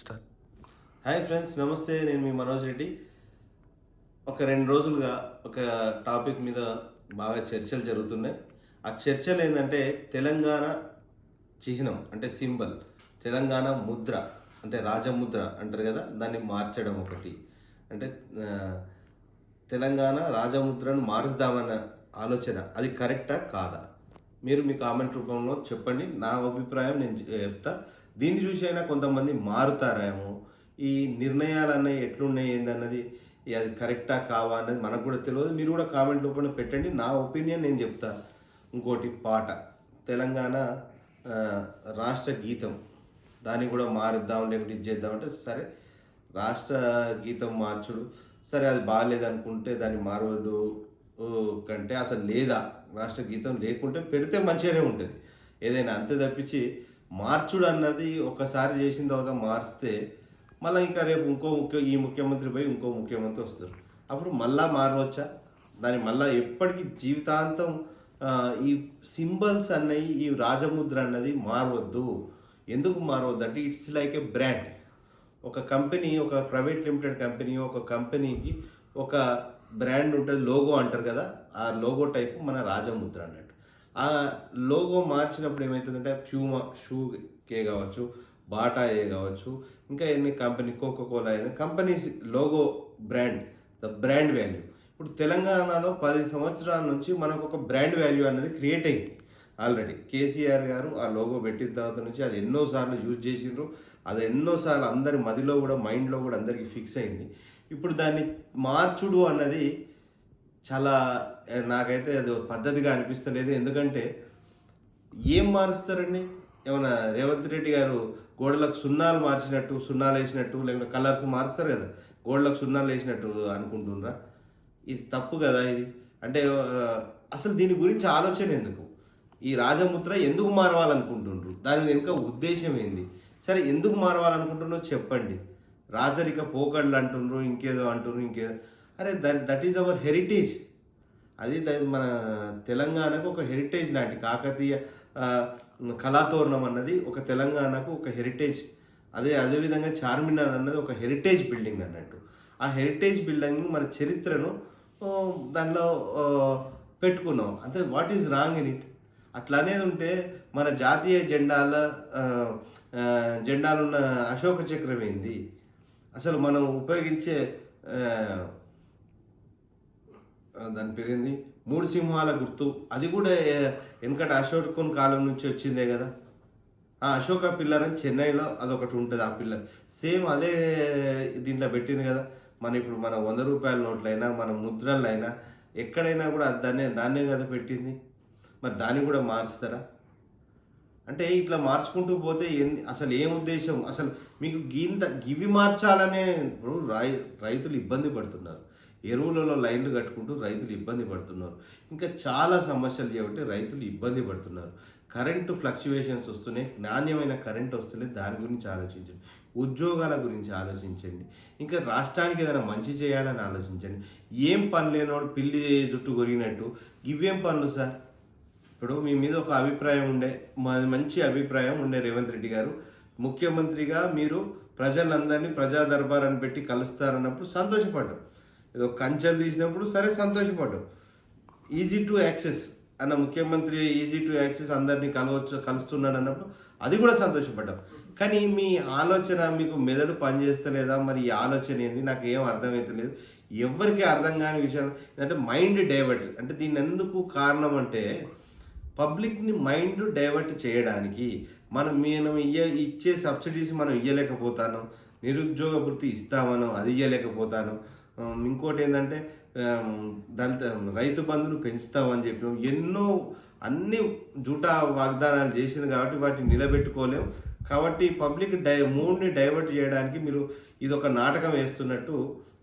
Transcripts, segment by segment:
Start. Hi friends నమస్తే నేను మీ మనోజ్ రెడ్డి. ఒక రెండు రోజులుగా ఒక టాపిక్ మీద బాగా చర్చలు జరుగుతున్నాయి. ఆ చర్చలు ఏంటంటే తెలంగాణ చిహ్నం అంటే సింబల్ తెలంగాణ ముద్ర అంటే రాజముద్ర అంటారు కదా దాన్ని మార్చడం ఒకటి. అంటే తెలంగాణ రాజముద్రను మారుద్దామన్న ఆలోచన అది కరెక్టా కాదా? మీరు మీ కామెంట్ రూపంలో చెప్పండి. నా అభిప్రాయం నేను చెప్తా. దీన్ని చూసి అయినా కొంతమంది మారుతారేమో? ఈ నిర్ణయాలు అన్నవి ఎట్లున్నాయి ఏందన్నది? అది కరెక్టా కావా అన్నది మనకు కూడా తెలియదు. మీరు కూడా కామెంట్ రూపంలో పెట్టండి. నా ఒపీనియన్ నేను చెప్తా. ఇంకోటి పాట. తెలంగాణ రాష్ట్ర గీతం. దాన్ని కూడా మారుద్దాం లేకపోతే ఇది చేద్దామంటే సరే రాష్ట్ర గీతం మార్చుడు. సరే అది బాగాలేదనుకుంటే దాన్ని మారవద్దు కంటే అసలు లేదా? రాష్ట్ర గీతం లేకుంటే పెడితే మంచిగానే ఉంటుంది. ఏదైనా అంతే తప్పించి మార్చుడు అన్నది ఒకసారి చేసిన తర్వాత మార్చితే మళ్ళీ ఇంకా రేపు ఇంకో ముఖ్య ఈ ముఖ్యమంత్రి పోయి ఇంకో ముఖ్యమంత్రి వస్తారు. అప్పుడు మళ్ళా మారవచ్చా? దాన్ని మళ్ళీ ఎప్పటికీ జీవితాంతం ఈ సింబల్స్ అన్నవి ఈ రాజముద్ర అన్నది మారవద్దు. ఎందుకు మారవద్దు అంటే ఇట్స్ లైక్ ఏ బ్రాండ్. ఒక కంపెనీ ఒక ప్రైవేట్ లిమిటెడ్ కంపెనీ ఒక కంపెనీకి ఒక బ్రాండ్ ఉంటుంది లోగో అంటారు కదా ఆ లోగో టైప్ మన రాజముద్ర అన్నట్టు. ఆ లోగో మార్చినప్పుడు ఏమవుతుందంటే ప్యూమా షూకే కావచ్చు బాటా ఏ కావచ్చు ఇంకా ఎన్ని కంపెనీ కోకో కోలా అయినా companies logo brand the brand value. ఇప్పుడు తెలంగాణలో పది సంవత్సరాల నుంచి మనకు ఒక బ్రాండ్ వాల్యూ అనేది క్రియేట్ అయింది. ఆల్రెడీ కేసీఆర్ గారు ఆ లోగో పెట్టిన తర్వాత నుంచి అది ఎన్నోసార్లు యూజ్ చేసిండ్రు. అది ఎన్నోసార్లు అందరి మదిలో కూడా మైండ్లో కూడా అందరికీ ఫిక్స్ అయింది. ఇప్పుడు దాన్ని మార్చుడు అన్నది చాలా నాకైతే అది పద్ధతిగా అనిపిస్తలేదు. ఎందుకంటే ఏం మారుస్తారండి? ఏమైనా రేవంత్ రెడ్డి గారు గోడలకు సున్నాలు మార్చినట్టు సున్నాలు వేసినట్టు లేకపోతే కలర్స్ మారుస్తారు కదా? గోడలకు సున్నాలు వేసినట్టు అనుకుంటున్నారా? ఇది తప్పు కదా ఇది? అంటే అసలు దీని గురించి ఆలోచన ఎందుకు? ఈ రాజముద్ర ఎందుకు మారవాలనుకుంటుండ్రు దాని వెనుక ఉద్దేశం ఏంది? సరే ఎందుకు మారవాలనుకుంటున్నారో చెప్పండి. రాజరిక పోకళ్ళు అంటుండ్రు ఇంకేదో అంటున్నారు ఇంకేదో. అరే that that is our heritage అది మన తెలంగాణకు ఒక హెరిటేజ్ లాంటి కాకతీయ కళాతోరణం అన్నది ఒక తెలంగాణకు ఒక హెరిటేజ్ అదే అదేవిధంగా చార్మినార్ అన్నది ఒక హెరిటేజ్ బిల్డింగ్ అన్నట్టు. ఆ హెరిటేజ్ బిల్డింగ్ మన చరిత్రను దానిలో పెట్టుకున్నాం. అంటే what is wrong in it అట్లా అనేది ఉంటే మన జాతీయ జెండాల జెండాలున్న అశోక చక్రం ఏంది? అసలు మనం ఉపయోగించే దాని పేరేంది? మూడు సింహాల గుర్తు. అది కూడా ఏ, వెనకట అశోకుని కాలం నుంచి వచ్చిందే కదా? ఆ అశోక పిల్లర్ అని చెన్నైలో అదొకటి ఉంటుంది ఆ పిల్లర్. సేమ్ అదే దీంట్లో పెట్టింది కదా? మన ఇప్పుడు మన వంద రూపాయల నోట్లైనా మన ముద్రలైనా ఎక్కడైనా కూడా దాన్నే దాన్నే కదా పెట్టింది. మరి దాన్ని కూడా మారుస్తారా? అంటే ఇట్లా మార్చుకుంటూ పోతే ఎన్ని అసలు ఏం ఉద్దేశం? అసలు మీకు గింత గివి మార్చాలనే ఇప్పుడు రై రైతులు ఇబ్బంది పడుతున్నారు. ఎరువులలో లైన్లు కట్టుకుంటూ రైతులు ఇబ్బంది పడుతున్నారు. ఇంకా చాలా సమస్యలు చేయబట్టి రైతులు ఇబ్బంది పడుతున్నారు. కరెంటు ఫ్లక్చువేషన్స్ వస్తున్నాయి. నాణ్యమైన కరెంట్ వస్తలేదు దాని గురించి ఆలోచించండి. ఉద్యోగాల గురించి ఆలోచించండి. ఇంకా రాష్ట్రానికి ఏదైనా మంచి చేయాలని ఆలోచించండి. ఏం పని లేనోడు పిల్లి జుట్టు కొరిగినట్టు ఇవేం పనులు సార్? ఇప్పుడు మీ మీద ఒక అభిప్రాయం ఉండే మాది మంచి అభిప్రాయం ఉండే రేవంత్ రెడ్డి గారు ముఖ్యమంత్రిగా మీరు ప్రజలందరినీ ప్రజా దర్బార్ అని పెట్టి కలుస్తారన్నప్పుడు సంతోషపడ్డారు. ఏదో కంచెలు తీసినప్పుడు సరే సంతోషపడ్డాం. ఈజీ టు యాక్సెస్ అన్న ముఖ్యమంత్రి ఈజీ టు యాక్సెస్ అందరినీ కలవచ్చు కలుస్తున్నాడు అన్నప్పుడు అది కూడా సంతోషపడ్డాం. కానీ మీ ఆలోచన మీకు మెదడు పనిచేస్తలేదా? మరి ఈ ఆలోచన ఏంది? నాకు ఏం అర్థమవుతలేదు ఎవరికి అర్థం కాని విషయాలు. అంటే మైండ్ డైవర్ట్ అంటే దీని ఎందుకు కారణం అంటే పబ్లిక్ని మైండ్ డైవర్ట్ చేయడానికి మనం మనం ఇయ్య ఇచ్చే సబ్సిడీస్ మనం ఇయ్యలేకపోతాను. నిరుద్యోగ వృత్తి ఇస్తామను అది ఇయ్యలేకపోతాను. ఇంకోటి ఏంటంటే దళిత రైతు బంధును పెంచుతామని చెప్పినాం. ఎన్నో అన్ని జూటా వాగ్దానాలు చేసింది కాబట్టి వాటిని నిలబెట్టుకోలేం. కాబట్టి పబ్లిక్ డై మూడ్ని డైవర్ట్ చేయడానికి మీరు ఇది ఒక నాటకం వేస్తున్నట్టు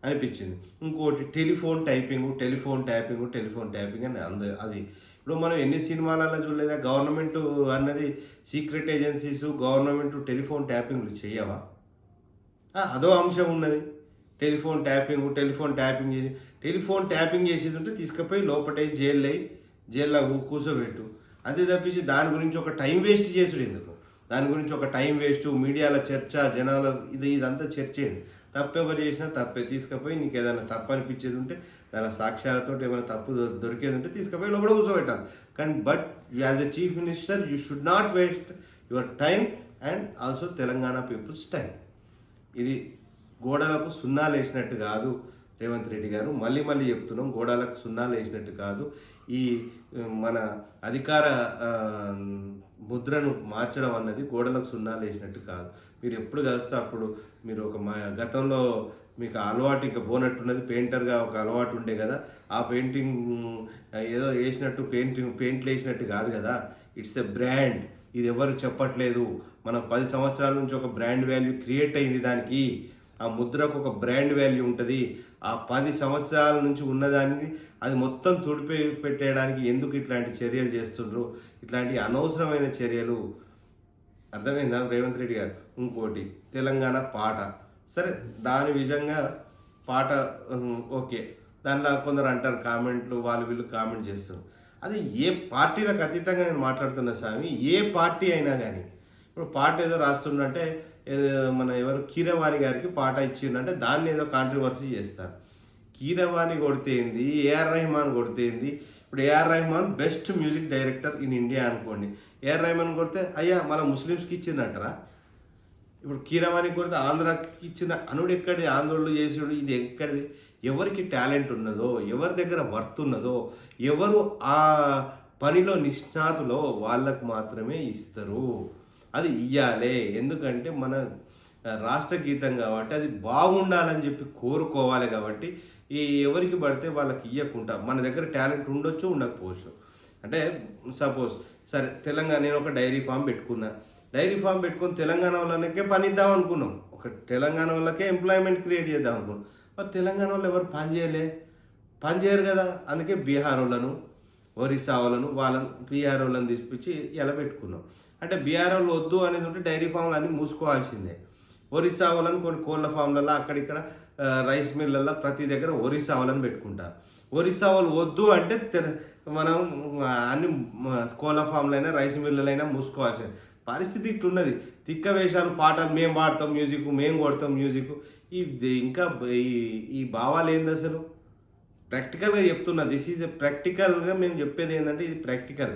అనిపించింది. ఇంకోటి telephone typing telephone tapping telephone tapping అని అంద అది. ఇప్పుడు మనం ఎన్ని సినిమాలలో చూడలేదా? గవర్నమెంట్ అన్నది సీక్రెట్ ఏజెన్సీస్ గవర్నమెంట్ టెలిఫోన్ ట్యాపింగ్లు చేయవా? అదో అంశం ఉన్నది. టెలిఫోన్ ట్యాపింగ్ టెలిఫోన్ ట్యాపింగ్ చేసి టెలిఫోన్ ట్యాపింగ్ చేసేది ఉంటే తీసుకుపోయి లోపటే జైల్లో జైల్లో కూర్చోబెట్టు. అంతే తప్పించి దాని గురించి ఒక టైం వేస్ట్ చేసుడు ఎందుకు? దాని గురించి ఒక టైం వేస్ట్ మీడియాల చర్చ జనాల ఇది ఇదంతా చర్చేది తప్పెవరు చేసినా తప్పే. తీసుకుపోయి నీకు ఏదైనా తప్పు అనిపించేది ఉంటే దాని సాక్ష్యాలతో ఏమైనా తప్పు దొరికేది ఉంటే తీసుకుపోయి లోపల కూర్చోబెట్టాలి. కానీ but as a chief minister you should not waste your time and also Telangana people's time. ఇది గోడలకు సున్నాలు వేసినట్టు కాదు రేవంత్ రెడ్డి గారు. మళ్ళీ మళ్ళీ చెప్తున్నాం గోడలకు సున్నాలు వేసినట్టు కాదు. ఈ మన అధికార ముద్రను మార్చడం అన్నది గోడలకు సున్నాలు వేసినట్టు కాదు. మీరు ఎప్పుడు కలిస్తే అప్పుడు మీరు ఒక మా గతంలో మీకు అలవాటు ఇంకా పోనట్టున్నది పెయింటర్గా ఒక అలవాటు ఉండే కదా ఆ పెయింటింగ్ ఏదో వేసినట్టు పెయింటింగ్ పెయింట్లు వేసినట్టు కాదు కదా. It's a brand. ఇది ఎవరు చెప్పట్లేదు. మనం పది సంవత్సరాల నుంచి ఒక బ్రాండ్ వాల్యూ క్రియేట్ అయింది దానికి. ఆ ముద్రకు ఒక బ్రాండ్ వాల్యూ ఉంటుంది. ఆ పది సంవత్సరాల నుంచి ఉన్నదానికి అది మొత్తం తుడిపే పెట్టేయడానికి ఎందుకు ఇట్లాంటి చర్యలు చేస్తుండ్రు? ఇట్లాంటి అనవసరమైన చర్యలు. అర్థమైందా రేవంత్ రెడ్డి గారు? ఇంకోటి తెలంగాణ పాట. సరే దాని విధంగా పాట ఓకే. దానిలో కొందరు అంటారు కామెంట్లు వాళ్ళు వీళ్ళు కామెంట్ చేస్తారు. అది ఏ పార్టీలకు అతీతంగా నేను మాట్లాడుతున్నా స్వామి ఏ పార్టీ అయినా కానీ. ఇప్పుడు పార్టీ ఏదో రాస్తుండంటే మన ఎవరు కీరవాణి గారికి పాట ఇచ్చిందంటే దాన్ని ఏదో కాంట్రవర్సీ చేస్తారు. కీరవాణి కొడితేంది ఏఆర్ రెహమాన్ కొడితేంది ఇప్పుడు AR Rahman best music director in India అనుకోండి. ఏఆర్ రెహమాన్ కొడితే అయ్యా మన ముస్లిమ్స్కి ఇచ్చిందంటారా? ఇప్పుడు కీరవాణి కొడితే ఆంధ్రాకి ఇచ్చిన అనుడు ఎక్కడి ఆంధ్రులు చేసాడు? ఇది ఎక్కడిది? ఎవరికి టాలెంట్ ఉన్నదో ఎవరి దగ్గర వర్త్ ఉన్నదో ఎవరు ఆ పనిలో నిష్ణాతులో వాళ్ళకు మాత్రమే ఇస్తారు. అది ఇయ్యాలే. ఎందుకంటే మన రాష్ట్ర గీతం కాబట్టి అది బాగుండాలని చెప్పి కోరుకోవాలి కాబట్టి ఈ ఎవరికి పడితే వాళ్ళకి ఇవ్వకుండా మన దగ్గర టాలెంట్ ఉండొచ్చు ఉండకపోవచ్చు. అంటే సపోజ్ సరే తెలంగాణ నేను ఒక డైరీ ఫామ్ పెట్టుకున్నా. డైరీ ఫామ్ పెట్టుకొని తెలంగాణ వాళ్ళకే పని ఇద్దాం అనుకున్నాం. ఒక తెలంగాణ వాళ్ళకే ఎంప్లాయ్మెంట్ క్రియేట్ చేద్దాం అనుకున్నాం. మరి తెలంగాణ వాళ్ళు ఎవరు పని చేయలే? పని చేయరు కదా. అందుకే బీహార్ వాళ్ళను ఒరిస్సా వాళ్ళను వాళ్ళను బీహార్ వాళ్ళని తీసుకొచ్చి ఎలా పెట్టుకున్నాం. అంటే బీఆర్ఓలు వద్దు అనేది ఉంటే డైరీ ఫామ్లు అన్నీ మూసుకోవాల్సిందే. ఒరిస్సా వాళ్ళని కొన్ని కోళ్ళ ఫామ్లలో అక్కడిక్కడ రైస్ మిల్లల్లో ప్రతి దగ్గర ఒరిస్సా వాళ్ళని పెట్టుకుంటారు. ఒరిస్సా వాళ్ళు వద్దు అంటే మనం అన్ని కోళ్ళ ఫామ్లైనా రైస్ మిల్లలైనా మూసుకోవాల్సింది. పరిస్థితి ఇట్లున్నది. తిక్క వేషాలు పాటలు మేము పాడతాం మ్యూజిక్ మేము కొడతాం మ్యూజిక్ ఈ ఇంకా ఈ ఈ భావాలు ఏంది అసలు? ప్రాక్టికల్గా చెప్తున్నా. దిస్ ఈజ్ ఎ ప్రాక్టికల్గా మేము చెప్పేది ఏంటంటే ఇది ప్రాక్టికల్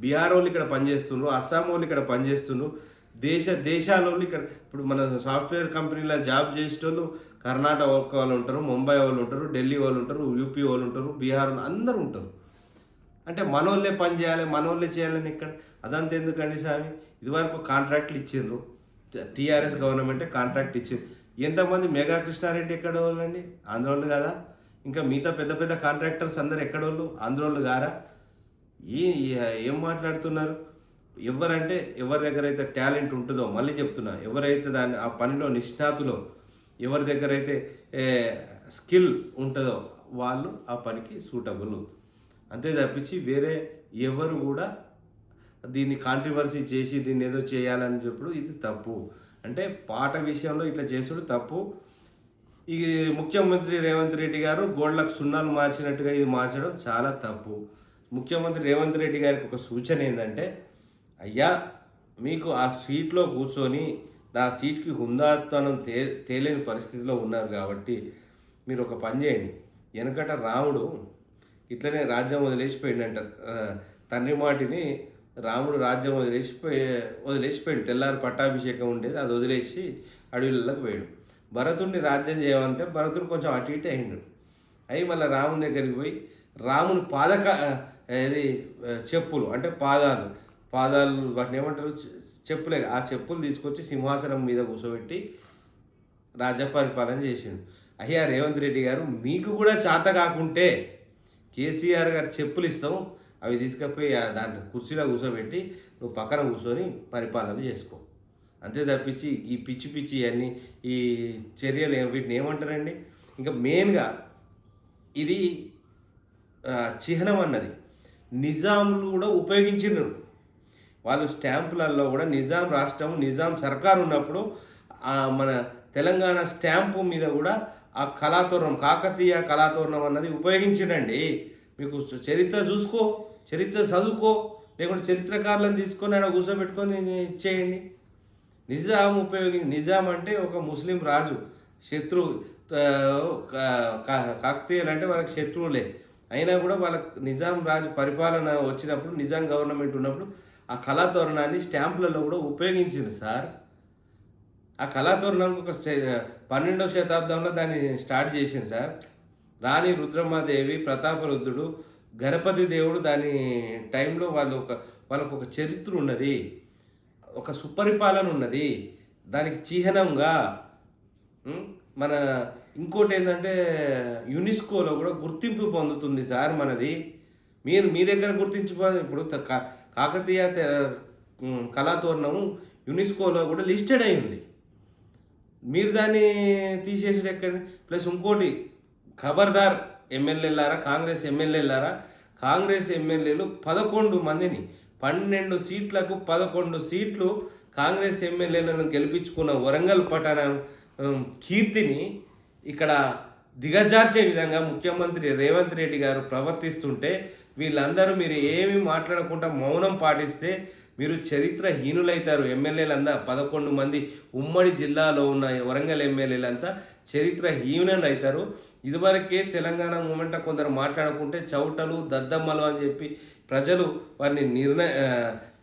బీహార్ వాళ్ళు ఇక్కడ పనిచేస్తున్నారు అస్సాం వాళ్ళు ఇక్కడ పనిచేస్తున్నారు దేశ దేశాల వాళ్ళు ఇక్కడ ఇప్పుడు మన సాఫ్ట్వేర్ కంపెనీలో జాబ్ చేసేటోళ్ళు కర్ణాటక వాళ్ళు ఉంటారు ముంబై వాళ్ళు ఉంటారు ఢిల్లీ వాళ్ళు ఉంటారు యూపీ వాళ్ళు ఉంటారు బీహార్ వాళ్ళు అందరూ ఉంటారు. అంటే మనోళ్ళే పని చేయాలి మనోళ్ళే చేయాలని ఇక్కడ అదంతా ఎందుకండి స్వామి? ఇదివరకు కాంట్రాక్ట్లు ఇచ్చిండ్రు. టీఆర్ఎస్ గవర్నమెంటే కాంట్రాక్ట్ ఇచ్చింది. ఎంతమంది మెగా కృష్ణారెడ్డి ఎక్కడ వాళ్ళండి? ఆంధ్రోళ్ళు కదా? ఇంకా మిగతా పెద్ద పెద్ద కాంట్రాక్టర్స్ అందరు ఎక్కడోళ్ళు ఆంధ్రోళ్ళు గారా ఏ ఏం మాట్లాడుతున్నారు? ఎవరంటే ఎవరి దగ్గర అయితే టాలెంట్ ఉంటుందో మళ్ళీ చెప్తున్నా ఎవరైతే దాని ఆ పనిలో నిష్ణాతులో ఎవరి దగ్గర అయితే స్కిల్ ఉంటుందో వాళ్ళు ఆ పనికి సూటబుల్. అంతే తప్పించి వేరే ఎవరు కూడా దీన్ని కాంట్రవర్సీ చేసి దీన్ని ఏదో చేయాలని చెప్పుడు ఇది తప్పు. అంటే పాట విషయంలో ఇట్లా చేసుడు తప్పు. ఈ ముఖ్యమంత్రి రేవంత్ రెడ్డి గారు గోడలకు సున్నాలు మార్చినట్టుగా ఇది మార్చడం చాలా తప్పు. ముఖ్యమంత్రి రేవంత్ రెడ్డి గారికి ఒక సూచన ఏంటంటే అయ్యా మీకు ఆ సీట్లో కూర్చొని ఆ సీట్కి హుందాతనం తే తేలేని పరిస్థితిలో ఉన్నారు కాబట్టి మీరు ఒక పని చేయండి. వెనకట రాముడు ఇట్లనే రాజ్యం వదిలేసిపోయిండంట. అంట తండ్రి మాటిని రాముడు రాజ్యం వదిలేసిపోయి వదిలేసిపోయాడు. తెల్లారి పట్టాభిషేకం ఉండేది అది వదిలేసి అడవులలోకి పోయాడు. భరతుడిని రాజ్యం చేయమంటే భరతుడు కొంచెం అటు ఇటు అయిండు. అయి మళ్ళీ రాముని దగ్గరికి పోయి రాముని పాదక ఇది చెప్పులు అంటే పాదాలు. పాదాలు వాటిని ఏమంటారు? చెప్పులే ఆ చెప్పులు తీసుకొచ్చి సింహాసనం మీద కూర్చోబెట్టి రాజ్య పరిపాలన చేసిండు అయ్యా రేవంత్ రెడ్డి గారు మీకు కూడా చేత కాకుంటే కేసీఆర్ గారు చెప్పులు ఇస్తాం అవి తీసుకపోయి ఆ దాంట్లో కుర్చీలో కూర్చోబెట్టి నువ్వు పక్కన కూర్చొని పరిపాలన చేసుకో. అంతే తప్పించి ఈ పిచ్చి పిచ్చి అన్ని ఈ చర్యలు వీటిని ఏమంటారండి? ఇంకా మెయిన్గా ఇది చిహ్నం అన్నది. నిజాంలు కూడా ఉపయోగించారు వాళ్ళు స్టాంపులలో కూడా నిజాం రాష్ట్రం నిజాం సర్కారు ఉన్నప్పుడు మన తెలంగాణ స్టాంపు మీద కూడా ఆ కళాతోరణం కాకతీయ కళాతోరణం అన్నది ఉపయోగించిందండి మీకు చరిత్ర చూసుకో చరిత్ర చదువుకో లేకుంటే చరిత్రకారులను తీసుకొని ఆయన కూర్చోబెట్టుకొని ఇచ్చేయండి నిజాం ఉపయోగి నిజాం అంటే ఒక ముస్లిం రాజు శత్రువు కా- కా- కాకతీయులు అంటే వాళ్ళకి శత్రువులే. అయినా కూడా వాళ్ళకి నిజాం రాజు పరిపాలన వచ్చినప్పుడు నిజాం గవర్నమెంట్ ఉన్నప్పుడు ఆ కళాతోరణాన్ని స్టాంపులలో కూడా ఉపయోగించింది సార్. ఆ కళాతోరణానికి ఒక పన్నెండవ శతాబ్దంలో దాన్ని స్టార్ట్ చేసింది సార్. రాణి రుద్రమాదేవి ప్రతాపరుద్రుడు గణపతి దేవుడు దాని టైంలో వాళ్ళు ఒక వాళ్ళకు ఒక చరిత్ర ఉన్నది. ఒక సుపరిపాలన ఉన్నది. దానికి చిహ్నంగా మన ఇంకోటి ఏంటంటే యునెస్కోలో కూడా గుర్తింపు పొందుతుంది సార్ మనది. మీరు మీ దగ్గర గుర్తించు ఇప్పుడు త- కా- కాకతీయ తె- కళాతోరణం యునెస్కోలో కూడా లిస్టెడ్ అయింది. మీరు దాన్ని తీసేసి ఎక్కడ ప్లస్ ఇంకోటి ఖబర్దార్ ఎమ్మెల్యేలారా కాంగ్రెస్ ఎమ్మెల్యేలారా? కాంగ్రెస్ ఎమ్మెల్యేలు పదకొండు మందిని పన్నెండు సీట్లకు పదకొండు సీట్లు కాంగ్రెస్ ఎమ్మెల్యేలను గెలిపించుకున్న వరంగల్ పట్టణ కీర్తిని ఇక్కడ దిగజార్చే విధంగా ముఖ్యమంత్రి రేవంత్ రెడ్డి గారు ప్రవర్తిస్తుంటే వీళ్ళందరూ మీరు ఏమి మాట్లాడకుండా మౌనం పాటిస్తే మీరు చరిత్రహీనులైతారు. ఎమ్మెల్యేలంతా పదకొండు మంది ఉమ్మడి జిల్లాలో ఉన్న వరంగల్ ఎమ్మెల్యేలంతా చరిత్రహీనులు అవుతారు ఇదివరకే తెలంగాణ మూమెంట్ కొందరు మాట్లాడుకుంటే చౌటలు దద్దమ్మలు అని చెప్పి ప్రజలు వారిని నిర్ణయ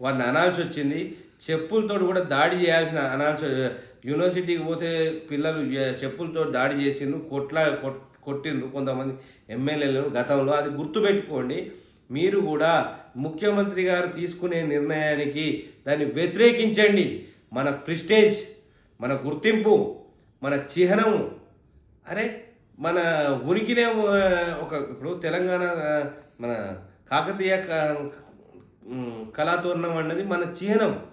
వారిని అనాల్సి వచ్చింది చెప్పులతో కూడా దాడి చేయాల్సిన అనాల్సి యూనివర్సిటీకి పోతే పిల్లలు చెప్పులతో దాడి చేసిండ్రు కొట్లా కొట్టిండ్రు కొంతమంది ఎమ్మెల్యేలు గతంలో. అది గుర్తుపెట్టుకోండి మీరు కూడా ముఖ్యమంత్రి గారు తీసుకునే నిర్ణయానికి దాన్ని వ్యతిరేకించండి. మన ప్రిస్టేజ్ మన గుర్తింపు మన చిహ్నము. అరే మన ఉనికినే ఒక ఇప్పుడు తెలంగాణ మన కాకతీయ క- ఉమ్, కళాతోరణం అన్నది మన చిహ్నం.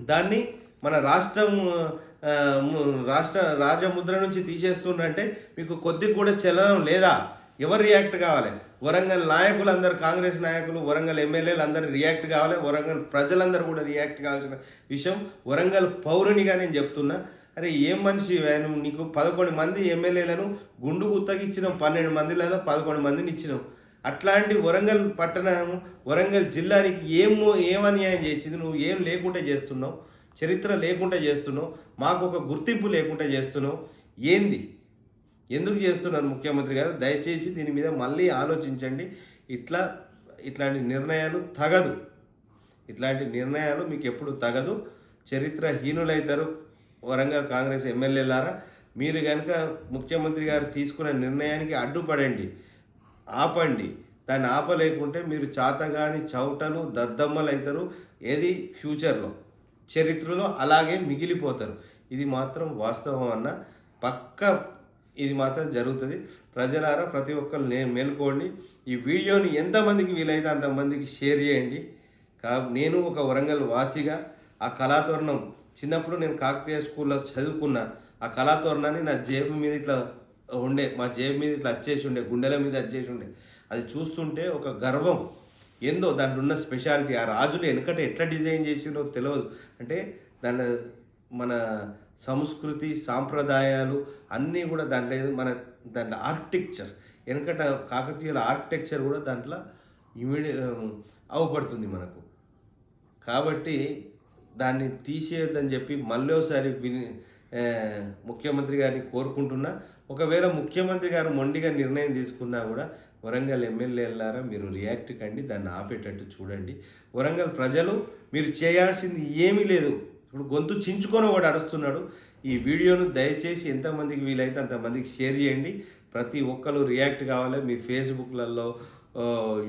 దాన్ని మన రాష్ట్రం రాష్ట్ర రాజముద్ర నుంచి తీసేస్తుండంటే మీకు కొద్దిగా కూడా చలనం లేదా? ఎవరు రియాక్ట్ కావాలి? వరంగల్ నాయకులు అందరు కాంగ్రెస్ నాయకులు వరంగల్ ఎమ్మెల్యేలు అందరూ రియాక్ట్ కావాలి వరంగల్ ప్రజలందరూ కూడా రియాక్ట్ కావాల్సిన విషయం వరంగల్ పౌరునిగా నేను చెప్తున్నా. అరే ఏం మనిషి నువ్వు నీకు పదకొండు మంది ఎమ్మెల్యేలను గుండు గుత్తగిచ్చినాం పన్నెండు మందిలలో పదకొండు మందిని ఇచ్చినాం. అట్లాంటి వరంగల్ పట్టణం వరంగల్ జిల్లానికి ఏమో ఏం అన్యాయం చేసింది? నువ్వు ఏం లేకుండా చేస్తున్నావు? చరిత్ర లేకుండా చేస్తున్నావు మాకు ఒక గుర్తింపు లేకుండా చేస్తున్నావు. ఏంది? ఎందుకు చేస్తున్నారు ముఖ్యమంత్రి గారు? దయచేసి దీని మీద మళ్ళీ ఆలోచించండి. ఇట్లా ఇట్లాంటి నిర్ణయాలు తగదు. ఇట్లాంటి నిర్ణయాలు మీకు ఎప్పుడు తగదు. చరిత్రహీనులైతారు. వరంగల్ కాంగ్రెస్ ఎమ్మెల్యేలారా మీరు కనుక ముఖ్యమంత్రి గారు తీసుకున్న నిర్ణయానికి అడ్డుపడండి ఆపండి. దాన్ని ఆపలేకుంటే మీరు చాతగాని చౌటలు దద్దమ్మలు అవుతారు ఏది? ఫ్యూచర్లో. చరిత్రలో అలాగే మిగిలిపోతారు. ఇది మాత్రం వాస్తవం అన్న పక్క ఇది మాత్రం జరుగుతుంది. ప్రజలారా ప్రతి ఒక్కరు నే మేల్కోండి. ఈ వీడియోని ఎంతమందికి వీలైతే అంతమందికి షేర్ చేయండి. కా నేను ఒక వరంగల్ వాసిగా ఆ కళాతోరణం చిన్నప్పుడు నేను కాకతీయ స్కూల్లో చదువుకున్న. ఆ కళాతోరణాన్ని నా జేబు మీద ఇట్లా ఉండే మా జేబు మీద ఇట్లా వచ్చేసి ఉండే గుండెల మీద వచ్చేసి ఉండే. అది చూస్తుంటే ఒక గర్వం. ఏందో దాంట్లో ఉన్న స్పెషాలిటీ ఆ రాజులు వెనుకట ఎట్లా డిజైన్ చేసిందో తెలియదు అంటే దాని మన సంస్కృతి సాంప్రదాయాలు అన్నీ కూడా దాంట్లో మన దాంట్లో ఆర్కిటెక్చర్ వెనకట కాకతీయుల ఆర్కిటెక్చర్ కూడా దాంట్లో ఇమిడి అవపడుతుంది మనకు. కాబట్టి దాన్ని తీసేయొద్దని చెప్పి మళ్ళీ ఒకసారి విని ముఖ్యమంత్రి గారిని కోరుకుంటున్నా. ఒకవేళ ముఖ్యమంత్రి గారు మొండిగా నిర్ణయం తీసుకున్నా కూడా వరంగల్ ఎమ్మెల్యేలారా మీరు రియాక్ట్ కండి దాన్ని ఆపేటట్టు చూడండి. వరంగల్ ప్రజలు మీరు చేయాల్సింది ఏమీ లేదు. ఇప్పుడు గొంతు చించుకొని వాడు అరుస్తున్నాడు. ఈ వీడియోను దయచేసి ఎంతమందికి వీలైతే అంతమందికి షేర్ చేయండి. ప్రతి ఒక్కరు రియాక్ట్ కావాలి. మీ ఫేస్బుక్లలో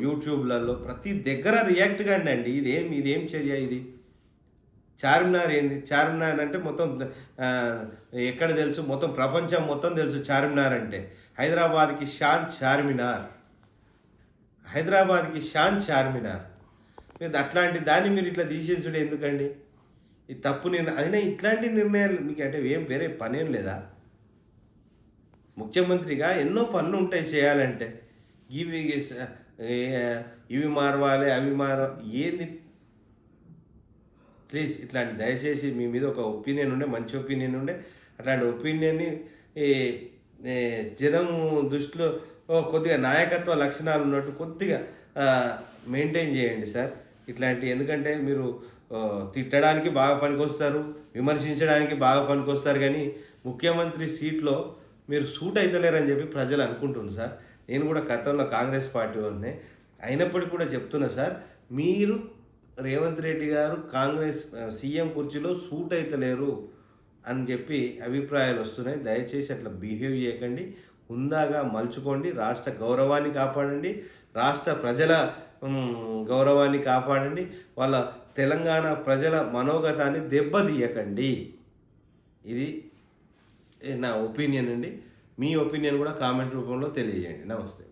యూట్యూబ్లలో ప్రతి దగ్గర రియాక్ట్ కండి అండి. ఇదేం ఇదేం చర్య ఇది? చార్మినార్ ఏంది? చార్మినార్ అంటే మొత్తం ఎక్కడ తెలుసు? మొత్తం ప్రపంచం మొత్తం తెలుసు చార్మినార్ అంటే. హైదరాబాద్కి షాన్ చార్మినార్. హైదరాబాద్కి షాన్ చార్మినార్. మీరు అట్లాంటి దాన్ని మీరు ఇట్లా తీసేసుడు ఎందుకండి? ఈ తప్పు నేను అయినా ఇట్లాంటి నిర్ణయాలు మీకు అంటే ఏం వేరే పనేం లేదా? ముఖ్యమంత్రిగా ఎన్నో పనులు ఉంటాయి చేయాలంటే. ఇవి ఇవి మారవాలి అవి మార ఏంది? ప్లీజ్ ఇట్లాంటి దయచేసి మీ మీద ఒక ఒపీనియన్ ఉండే మంచి ఒపీనియన్ ఉండే. అట్లాంటి ఒపీనియన్ని జనం దృష్టిలో కొద్దిగా నాయకత్వ లక్షణాలు ఉన్నట్టు కొద్దిగా మెయింటైన్ చేయండి సార్. ఇట్లాంటి ఎందుకంటే మీరు తిట్టడానికి బాగా పనికొస్తారు విమర్శించడానికి బాగా పనికొస్తారు కానీ ముఖ్యమంత్రి సీట్లో మీరు సూట్ అవుతలేరని చెప్పి ప్రజలు అనుకుంటున్నారు సార్. నేను కూడా గతంలో కాంగ్రెస్ పార్టీ వాళ్ళనే అయినప్పటికీ కూడా చెప్తున్నా సార్ మీరు రేవంత్ రెడ్డి గారు కాంగ్రెస్ సీఎం కుర్చీలో సూట్ అవుతలేరు అని చెప్పి అభిప్రాయాలు వస్తున్నాయి. దయచేసి అట్లా బిహేవ్ చేయకండి. హుందాగా మలుచుకోండి. రాష్ట్ర గౌరవాన్ని కాపాడండి. రాష్ట్ర ప్రజల గౌరవాన్ని కాపాడండి. వాళ్ళ తెలంగాణ ప్రజల మనోగతాన్ని దెబ్బతీయకండి. ఇది నా ఒపీనియన్ అండి. మీ ఒపీనియన్ కూడా కామెంట్ రూపంలో తెలియజేయండి. నమస్తే.